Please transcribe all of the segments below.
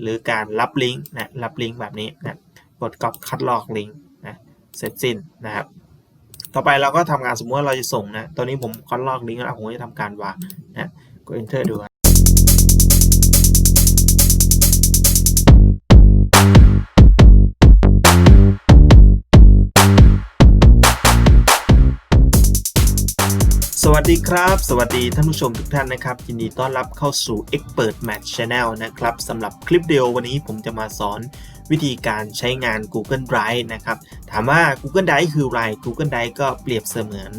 หรือการรับลิงก์นะรับลิงก์แบบนี้นะกดก๊อปคัดลอกลิงก์นะเสร็จสิ้นนะครับ ต่อไปเราก็ทำการสมมติว่าเราจะส่งนะตอนนี้ผมคัดลอกลิงก์แล้วผมจะทำการวางนะกด enter ดู สวัสดีครับ สวัสดีท่านผู้ชมทุกท่านนะครับยินดีต้อนรับเข้าสู่ Expert Match Channel นะครับสำหรับคลิปเดียววันนี้ผมจะมาสอนวิธีการใช้งาน Google Drive นะครับถามว่า Google Drive คืออะไร Google Drive ก็เปรียบเสมือน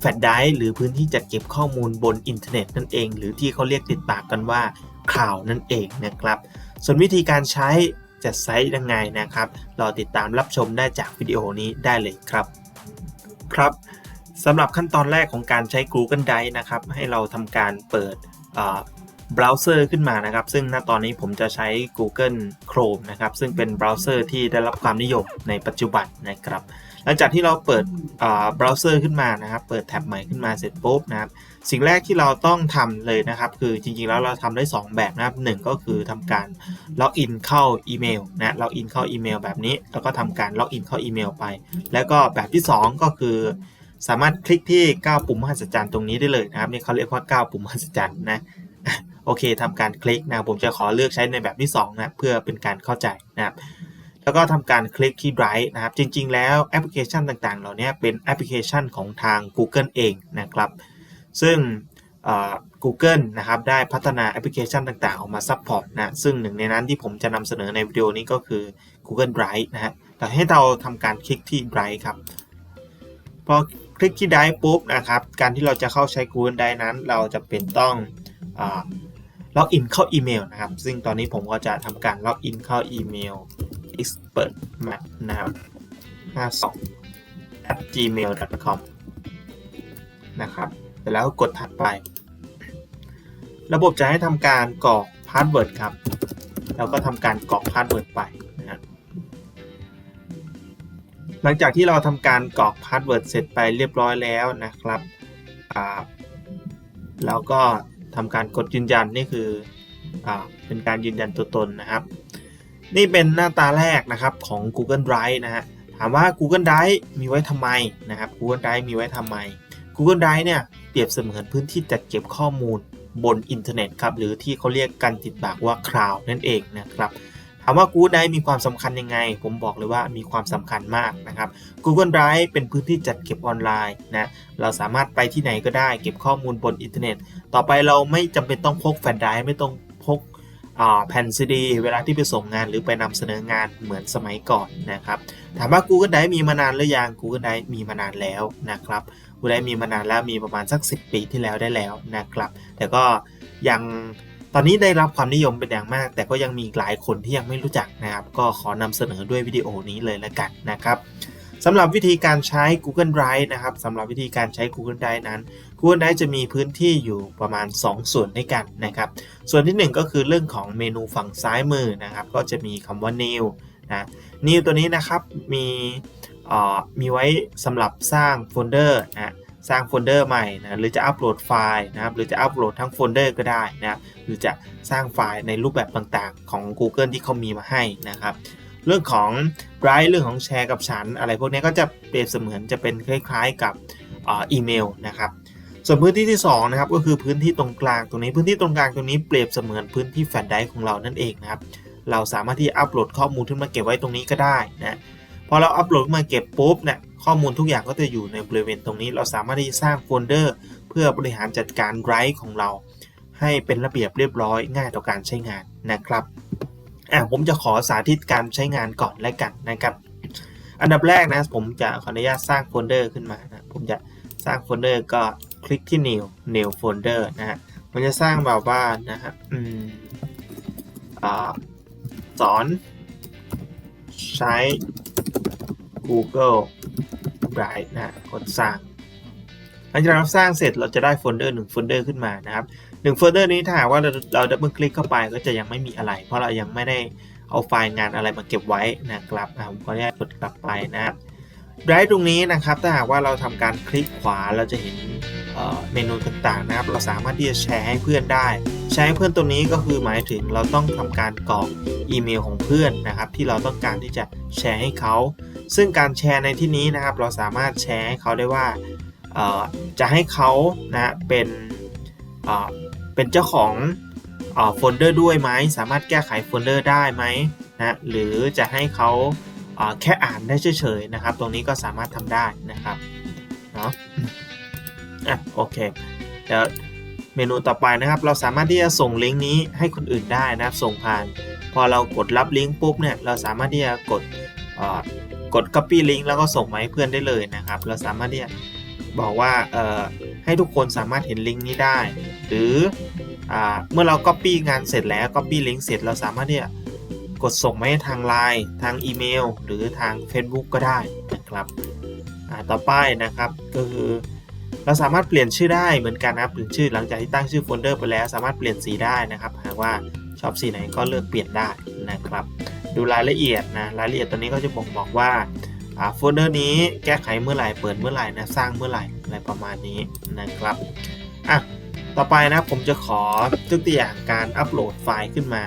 แฟลชไดรฟ์หรือพื้นที่จัดเก็บข้อมูลบนอินเทอร์เน็ตนั่นเอง หรือที่เขาเรียกติดปากกันว่าข่าวนั่นเองนะครับ ส่วนวิธีการใช้จะใช้ยังไงนะครับรอติดตามรับชมได้จากวิดีโอนี้ได้เลยครับครับ สำหรับขั้นตอนแรกของการใช้ Google Drive นะครับ ให้เราทำการเปิดเบราว์เซอร์ขึ้นมานะครับ ซึ่งณตอนนี้ผมจะใช้ Google Chrome นะครับ ซึ่งเป็นเบราว์เซอร์ที่ได้รับความนิยมในปัจจุบันนะครับ หลังจากที่เราเปิดเบราว์เซอร์ขึ้นมานะครับ เปิดแท็บใหม่ขึ้นมาเสร็จปุ๊บนะครับ สิ่งแรกที่เราต้องทำเลยนะครับ คือจริงๆแล้วเราทำได้ 2 แบบนะครับหนึ่งก็คือทำการล็อกอินเข้าอีเมลนะ ล็อกอินเข้าอีเมลแบบนี้ แล้วก็ทำการล็อกอินเข้าอีเมลไป แล้วก็แบบที่ 2 ก็คือ สามารถคลิกที่9ปุ่มมหัศจรรย์ตรงนี้ได้เลยนะครับนี่เขาเรียกว่า9ปุ่มมหัศจรรย์นะโอเคทำการคลิกนะผมจะขอเลือกใช้ในแบบที่2นะเพื่อเป็นการเข้าใจนะครับแล้วก็ทำการคลิกที่ Drive นะครับ จริง ๆ แล้วแอปพลิเคชันต่าง ๆ เหล่านี้เป็นแอปพลิเคชันของทาง Google เองนะครับ ซึ่ง Google นะครับได้พัฒนาแอปพลิเคชันต่าง ๆ ออกมาซัพพอร์ตนะ ซึ่งหนึ่งในนั้นที่ผมจะนำเสนอในวิดีโอนี้ก็คือ Google Drive นะฮะแต่ให้เราทำการคลิกที่ Drive ครับพอ คลิกที่ Drive ปุ๊บนะครับ การที่เราจะเข้าใช้ Google Drive นั้น เราจะเป็นต้องล็อกอินเข้าอีเมลนะครับ ซึ่งตอนนี้ผมก็จะทำการล็อกอินเข้าอีเมล expert map นะครับ52 at gmail.com นะครับเสร็จแล้วกดถัดไป ระบบจะให้ทำการกรอกพาสเวิร์ดครับ แล้วก็ทำการกรอกพาสเวิร์ดไป หลังจากที่เราทำการกรอกพาสเวิร์ดเสร็จไปเรียบร้อยแล้วนะครับเราก็ทำการกดยืนยันนี่คืออเป็นการยืนยันตัวตนนะครับ นี่เป็นหน้าตาแรกนะครับของ Google Drive นะฮะถามว่า Google Drive มีไว้ทำไมนะครับ Google Drive มีไว้ทำไม Google Drive เนี่ยเปรียบเสมือนพื้นที่จัดเก็บข้อมูลบนอินเทอร์เน็ตครับหรือที่เขาเรียกกันติดปากว่าคลาวนั่นเองนะครับ ถามว่า Google Drive มีความสำคัญยังไง ผมบอกเลยว่ามีความสำคัญมากนะครับ Google Drive เป็นพื้นที่จัดเก็บออนไลน์นะ เราสามารถไปที่ไหนก็ได้ เก็บข้อมูลบนอินเทอร์เน็ต ต่อไปเราไม่จำเป็นต้องพกแฟลชไดร์ไม่ต้องพกแผ่นซีดีเวลาที่ไปส่งงานหรือไปนำเสนองานเหมือนสมัยก่อนนะครับ ถามว่า Google Drive มีมานานหรือยัง Google Drive มีมานานแล้วนะครับ Google Drive มีมานานแล้วมีประมาณสัก 10 ปีที่แล้วได้แล้วนะครับ แต่ก็ยัง ตอนนี้ได้รับความนิยมเป็นอย่างมาก แต่ก็ยังมีหลายคนที่ยังไม่รู้จักนะครับ ก็ขอนำเสนอด้วยวิดีโอนี้เลยละกันนะครับสำหรับวิธีการใช้ Google Drive นะครับสำหรับวิธีการใช้ Google Drive นั้น Google Drive จะมีพื้นที่อยู่ประมาณ 2 ส่วนด้วยกันนะครับ ส่วนที่ 1 ก็คือเรื่องของเมนูฝั่งซ้ายมือนะครับ ก็จะมีคำว่า new นะ new ตัวนี้นะครับมีมีไว้สำหรับสร้างโฟลเดอร์นะ สร้างโฟลเดอร์ใหม่นะหรือจะอัปโหลดไฟล์นะครับหรือจะอัปโหลดทั้งโฟลเดอร์ก็ได้นะหรือจะสร้างไฟล์ในรูปแบบต่างๆ ของ Google ที่เขามีมาให้นะครับ เรื่องของ Drive เรื่องของแชร์กับฉัน อะไรพวกนี้ก็จะเปรียบเสมือนจะเป็นคล้ายๆกับอีเมลนะครับส่วนพื้นที่ที่2นะครับก็คือพื้นที่ตรงกลางตรงนี้พื้นที่ตรงกลางตรงนี้เปรียบเสมือนพื้นที่แฟลชไดร์ของเรานั่นเองนะครับเราสามารถที่อัปโหลดข้อมูลขึ้นมาเก็บไว้ตรงนี้ก็ได้นะ พอเราอัปโหลดมาเก็บปุ๊บเนี่ยข้อมูลทุกอย่างก็จะอยู่ในบริเวณตรงนี้ เราสามารถที่จะสร้างโฟลเดอร์ เพื่อบริหารจัดการไรฟ์ของเรา ให้เป็นระเบียบเรียบร้อยง่ายต่อการใช้งานนะครับอะผมจะขอสาธิตการใช้งานก่อนแล้วกันนะครับ อันดับแรกนะผมจะขออนุญาตสร้างโฟลเดอร์ขึ้นมานะผมจะสร้างโฟลเดอร์ก็คลิกที่ new new folder นะฮะมันจะสร้างแบบว่านะฮะอืมอ่าสอนใช้ Google Drive นะกดสร้างหลังจากเราสร้างเสร็จเราจะได้โฟลเดอร์หนึ่งโฟลเดอร์ขึ้นมานะครับหนึ่งโฟลเดอร์นี้ถ้าหากว่าเราเราดับเบิลคลิกเข้าไปก็จะยังไม่มีอะไร เพราะเรายังไม่ได้เอาไฟล์งานอะไรมาเก็บไว้นะครับผมขออนุญาตกดกลับไปนะครับ Drive ตรงนี้นะครับถ้าหากว่าเราทำการคลิกขวาเราจะเห็น เมนูต่างๆนะครับ เราสามารถที่จะแชร์ให้เพื่อนได้ แชร์ให้เพื่อนตรงนี้ก็คือหมายถึงเราต้องทำการกรอกอีเมลของเพื่อนนะครับ ที่เราต้องการที่จะแชร์ให้เขา ซึ่งการแชร์ในที่นี้นะครับ เราสามารถแชร์ให้เขาได้ว่าจะให้เขานะเป็นเป็นเจ้าของโฟลเดอร์ด้วยไหมสามารถแก้ไขโฟลเดอร์ได้ไหมนะหรือจะให้เขาแค่อ่านได้เฉยๆนะครับ ตรงนี้ก็สามารถทำได้นะครับเนาะ อะโอเคเดี๋ยวเมนูต่อไปนะครับ เราสามารถที่จะส่งลิงก์นี้ให้คนอื่นได้นะครับ ส่งผ่าน พอเรากดรับลิงก์ปุ๊บเนี่ยเราสามารถที่จะกดเอ่อกด copy link แล้วก็ส่งมาให้เพื่อนได้เลยนะครับ เราสามารถที่จะบอกว่าเอ่อให้ทุกคนสามารถเห็นลิงก์นี้ได้ หรืออ่าเมื่อเรา copy งานเสร็จแล้ว copy link เสร็จเราสามารถที่จะกดส่งมาให้ทาง Line ทางอีเมล หรือทาง Facebook ก็ได้นะครับอ่าต่อไปนะครับก็คือ เราสามารถเปลี่ยนชื่อได้เหมือนกันนะครับเปลี่ยนชื่อหลังจากที่ตั้งชื่อโฟลเดอร์ไปแล้ว สามารถเปลี่ยนสีได้นะครับหากว่าชอบสีไหนก็เลือกเปลี่ยนได้นะครับ ดูรายละเอียดนะรายละเอียดตัวนี้ก็จะบ่งบอกว่าโฟลเดอร์นี้แก้ไขเมื่อไหร่เปิดเมื่อไหร่นะสร้างเมื่อไหร่อะไรประมาณนี้นะครับอะต่อไปนะผมจะขอยกตัวอย่างการอัปโหลดไฟล์ขึ้นมา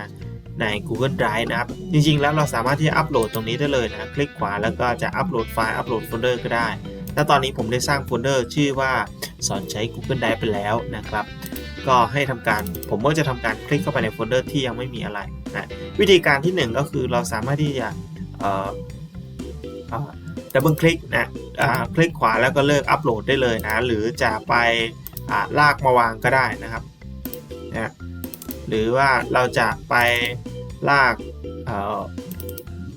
ใน Google Drive นะครับ จริงๆ แล้วเราสามารถที่จะอัปโหลดตรงนี้ได้เลยนะ คลิกขวาแล้วก็จะอัปโหลดไฟล์ อัปโหลดโฟลเดอร์ก็ได้ และตอนนี้ผมได้สร้างโฟลเดอร์ชื่อว่าสอนใช้ Google Drive ไปแล้วนะครับ ก็ให้ทำการผมก็จะทำการคลิกเข้าไปในโฟลเดอร์ที่ยังไม่มีอะไรนะวิธีการที่ 1 ก็คือเราสามารถที่จะดับเบิลคลิกนะคลิกขวาแล้วก็เลิกอัปโหลดได้เลยนะ หรือจะไปลากมาวางก็ได้นะครับนะหรือว่าเราจะไปลาก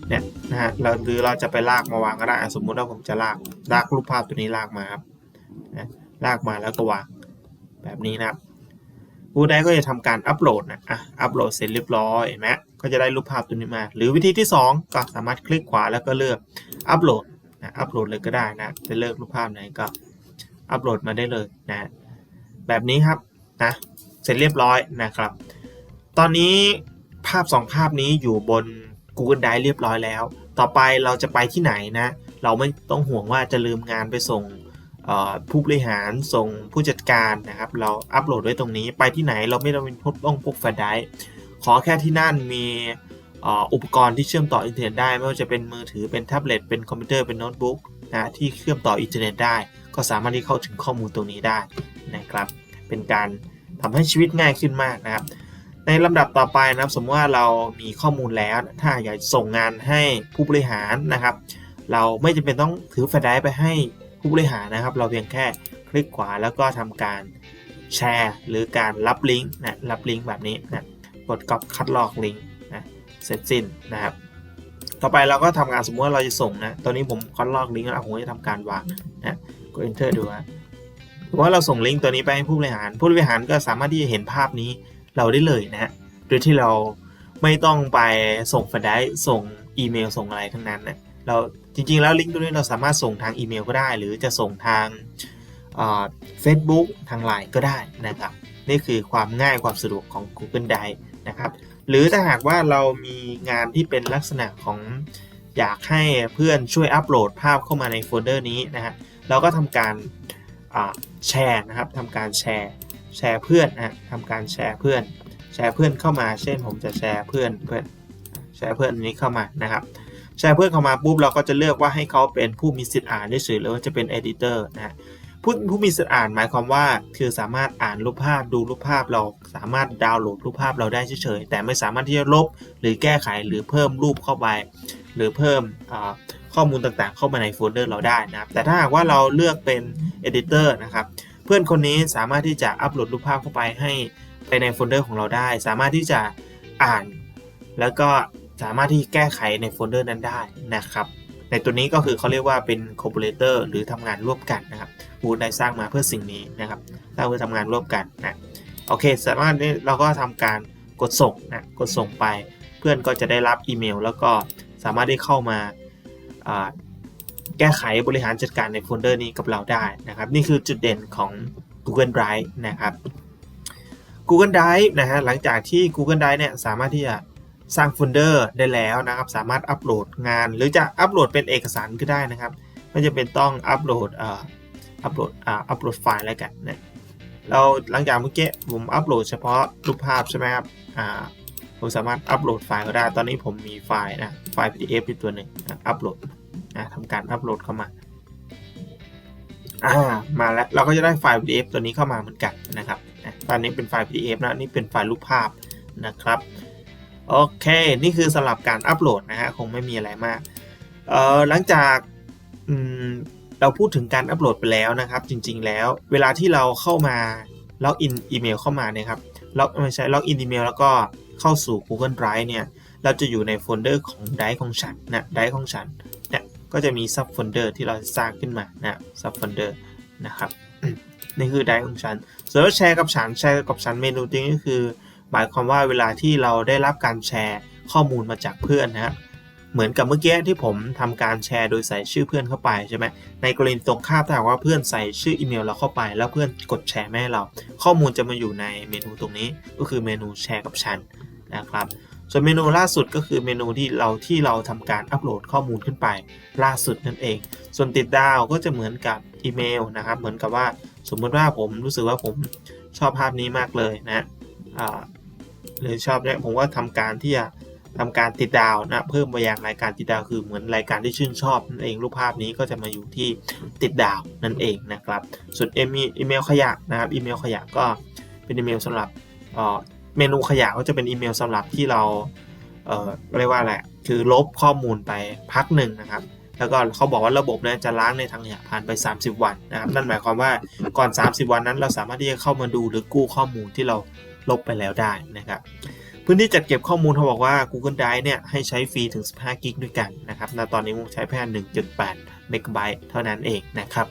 เนี่ยนะฮะเราหรือเราจะไปลากมาวางก็ได้ สมมุติว่าผมจะลาก ลากรูปภาพตัวนี้ลากมาครับนะลากมาแล้วก็วางแบบนี้นะครับผู้ได้ก็จะทำการอัปโหลดนะอะอัปโหลดเสร็จเรียบร้อยเห็นไหมก็จะได้รูปภาพตัวนี้มา หรือวิธีที่ 2 ก็สามารถคลิกขวาแล้วก็เลือกอัปโหลดนะอัปโหลดเลยก็ได้นะจะเลือกรูปภาพไหนก็อัปโหลดมาได้เลยนะแบบนี้ครับนะเสร็จเรียบร้อยนะครับ ตอนนี้ภาพ 2 ภาพนี้อยู่บน Google Drive เรียบร้อยแล้ว ต่อไปเราจะไปที่ไหนนะ เราไม่ต้องห่วงว่าจะลืมงานไปส่งผู้บริหารส่งผู้จัดการนะครับ เราอัปโหลดไว้ตรงนี้ไปที่ไหนเราไม่ต้องเป็นต้องพกแฟลชไดร์ขอแค่ที่นั่นมีอุปกรณ์ที่เชื่อมต่ออินเทอร์เน็ตได้ ไม่ว่าจะเป็นมือถือเป็นแท็บเล็ตเป็นคอมพิวเตอร์เป็นโน้ตบุ๊กนะที่เชื่อมต่ออินเทอร์เน็ตได้ ก็สามารถที่เข้าถึงข้อมูลตรงนี้ได้นะครับ เป็นการทำให้ชีวิตง่ายขึ้นมากนะครับ ในลำดับต่อไปนะครับ สมมติว่าเรามีข้อมูลแล้ว ถ้าอยากส่งงานให้ผู้บริหารนะครับ เราไม่จำเป็นต้องถือแฟลชไดรฟ์ไปให้ผู้บริหารนะครับ เราเพียงแค่คลิกขวาแล้วก็ทำการแชร์หรือการรับลิงก์นะรับลิงก์แบบนี้นะกดกับคัดลอกลิงก์นะเสร็จสิ้นนะครับ ต่อไปเราก็ทำงานสมมติว่าเราจะส่งนะตอนนี้ผมคัดลอกลิงก์แล้วผมจะทำการวางนะกด enter ดูว่าว่าเราส่งลิงก์ตัวนี้ไปให้ผู้บริหาร ผู้บริหารก็สามารถที่จะเห็นภาพนี้เราได้เลยนะฮะโดยที่เราไม่ต้องไปส่งแฟลชไดรฟ์ส่งอีเมลส่งอะไรทั้งนั้นนะ เราจริงๆ แล้วลิงก์ตัวนี้เราสามารถส่งทางอีเมลก็ได้ หรือจะส่งทางเฟซบุ๊กทางไลน์ก็ได้นะครับ นี่คือความง่ายความสะดวกของ Google Drive นะครับ หรือถ้าหากว่าเรามีงานที่เป็นลักษณะของอยากให้เพื่อนช่วยอัปโหลดภาพเข้ามาในโฟลเดอร์นี้นะฮะเราก็ทำการแชร์นะครับทำการแชร์แชร์เพื่อนนะทำการแชร์เพื่อน แชร์เพื่อนเข้ามา เช่นผมจะแชร์เพื่อนเพื่อนแชร์เพื่อนนี้เข้ามานะครับ แชร์เพื่อนเข้ามาปุ๊บเราก็จะเลือกว่าให้เขาเป็นผู้มีสิทธิ์อ่านเฉยหรือว่าจะเป็น editor นะผู้ผู้มีสิทธิ์อ่านหมายความว่าคือสามารถอ่านรูปภาพดูรูปภาพเราสามารถดาวน์โหลดรูปภาพเราได้เฉยๆแต่ไม่สามารถที่จะลบหรือแก้ไขหรือเพิ่มรูปเข้าไป หรือเพิ่มข้อมูลต่างๆ เข้ามาในโฟลเดอร์เราได้นะครับแต่ถ้าหากว่าเราเลือกเป็น editor นะครับเพื่อนคนนี้สามารถที่จะอัปโหลดรูปภาพเข้าไปให้ไปในโฟลเดอร์ของเราได้ สามารถที่จะอ่าน แล้วก็ สามารถที่แก้ไขในโฟลเดอร์นั้นได้นะครับ ในตัวนี้ก็คือเขาเรียกว่าเป็น collaborator หรือทำงานร่วมกันนะครับบูได้สร้างมาเพื่อสิ่งนี้นะครับสร้างเพื่อทำงานร่วมกันนะโอเค สามารถเราก็ทำการกดส่งนะกดส่งไป เพื่อนก็จะได้รับอีเมล แล้วก็สามารถได้เข้ามาแก้ไขบริหารจัดการในโฟลเดอร์นี้กับเราได้นะครับ นี่คือจุดเด่นของ Google Drive นะครับ Google Drive นะฮะหลังจากที่ Google Drive เนี่ยสามารถที่จะ สร้างโฟลเดอร์ได้แล้วนะครับ สามารถอัปโหลดงาน หรือจะอัปโหลดเป็นเอกสารก็ได้นะครับ ไม่จะเป็นต้องอัปโหลดอัปโหลดอัปโหลดไฟล์แล้วกันนะเราหลังจากเมื่อกี้ผมอัปโหลดเฉพาะรูปภาพใช่ไหมครับอ่าผมสามารถอัปโหลดไฟล์ก็ได้ ตอนนี้ผมมีไฟล์นะไฟล์ PDF อยู่ตัวหนึ่งอัปโหลดนะทำการอัปโหลดเข้ามาอ่ามาแล้วเราก็จะได้ไฟล์ PDF ตัวนี้เข้ามาเหมือนกันนะครับตอนนี้เป็นไฟล์ PDF นะนี่เป็นไฟล์รูปภาพนะครับ โอเค นี่คือสำหรับการอัปโหลดนะฮะ คงไม่มีอะไรมากเอ่อหลังจากอืมเราพูดถึงการอัปโหลดไปแล้วนะครับ จริง ๆ แล้ว เวลาที่เราเข้ามาล็อกอินอีเมลเข้ามาเนี่ยครับล็อกไม่ใช่ล็อกอินอีเมลแล้วก็เข้าสู่ Google Drive เนี่ย เราจะอยู่ในโฟลเดอร์ของ Drive ของฉันนะ Drive ของฉันเนี่ยก็จะมีซับโฟลเดอร์ที่เราสร้างขึ้นมานะซับโฟลเดอร์นะครับนี่คือ Drive ของฉันส่วนว่าแชร์กับฉันแชร์กับฉันเมนูนี้ก็คือ หมายความว่าเวลาที่เราได้รับการแชร์ข้อมูลมาจากเพื่อนนะครับเหมือนกับเมื่อกี้ที่ผมทำการแชร์โดยใส่ชื่อเพื่อนเข้าไปใช่ไหมในกรณีตรงข้ามถ้าหากว่าเพื่อนใส่ชื่ออีเมลเราเข้าไป แล้วเพื่อนกดแชร์ไม่เรา ข้อมูลจะมาอยู่ในเมนูตรงนี้ก็คือเมนูแชร์กับฉันนะครับส่วนเมนูล่าสุดก็คือเมนูที่เราที่เราทำการอัปโหลดข้อมูลขึ้นไปล่าสุดนั่นเอง ส่วนติดดาวก็จะเหมือนกับอีเมลนะครับเหมือนกับว่าสมมุติว่าผมรู้สึกว่าผมชอบภาพนี้มากเลยนะอ่า หรือชอบเนี่ยผมก็ทำการที่จะทำการติดดาวนะเพิ่มไปยังรายการติดดาวคือเหมือนรายการที่ชื่นชอบนั่นเองรูปภาพนี้ก็จะมาอยู่ที่ติดดาวนั่นเองนะครับส่วนอีเมลขยะนะครับอีเมลขยะก็เป็นอีเมลสำหรับเมนูขยะก็จะเป็นอีเมลสำหรับที่เราเอ่อเรียกว่าอะไรคือลบข้อมูลไปพักหนึ่งนะครับ แล้วก็เขาบอกว่าระบบเนี่ยจะล้างในทางขยะผ่านไป 30 วันนะครับนั่นหมายความว่าก่อน 30 วันนั้นเราสามารถที่จะเข้ามาดูหรือกู้ข้อมูลที่เรา ลบไปแล้วได้นะครับพื้นที่จัดเก็บข้อมูลเขาบอกว่า Google Drive เนี่ยให้ใช้ฟรีถึง 15 กิกด้วยกันนะครับณตอนนี้ผมใช้แค่1.8 เมกะไบต์เท่านั้นเองนะครับ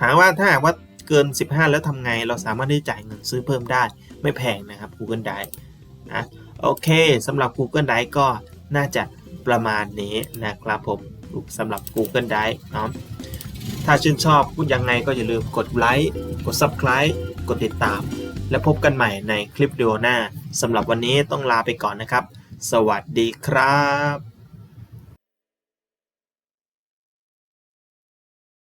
ถามว่าถ้าหากว่าเกิน 15 แล้วทำไง เราสามารถที่จะจ่ายเงินซื้อเพิ่มได้ไม่แพงนะครับ Google Drive นะโอเคสำหรับ Google Drive ก็น่าจะประมาณนี้นะครับผมสำหรับ Google Drive เนาะถ้าชื่นชอบพูดยังไงก็อย่าลืมกดไลค์กด Subscribe กดติดตาม และพบกันใหม่ในคลิปวิดีโอหน้าสำหรับวันนี้ต้องลาไปก่อนนะครับ สวัสดีครับ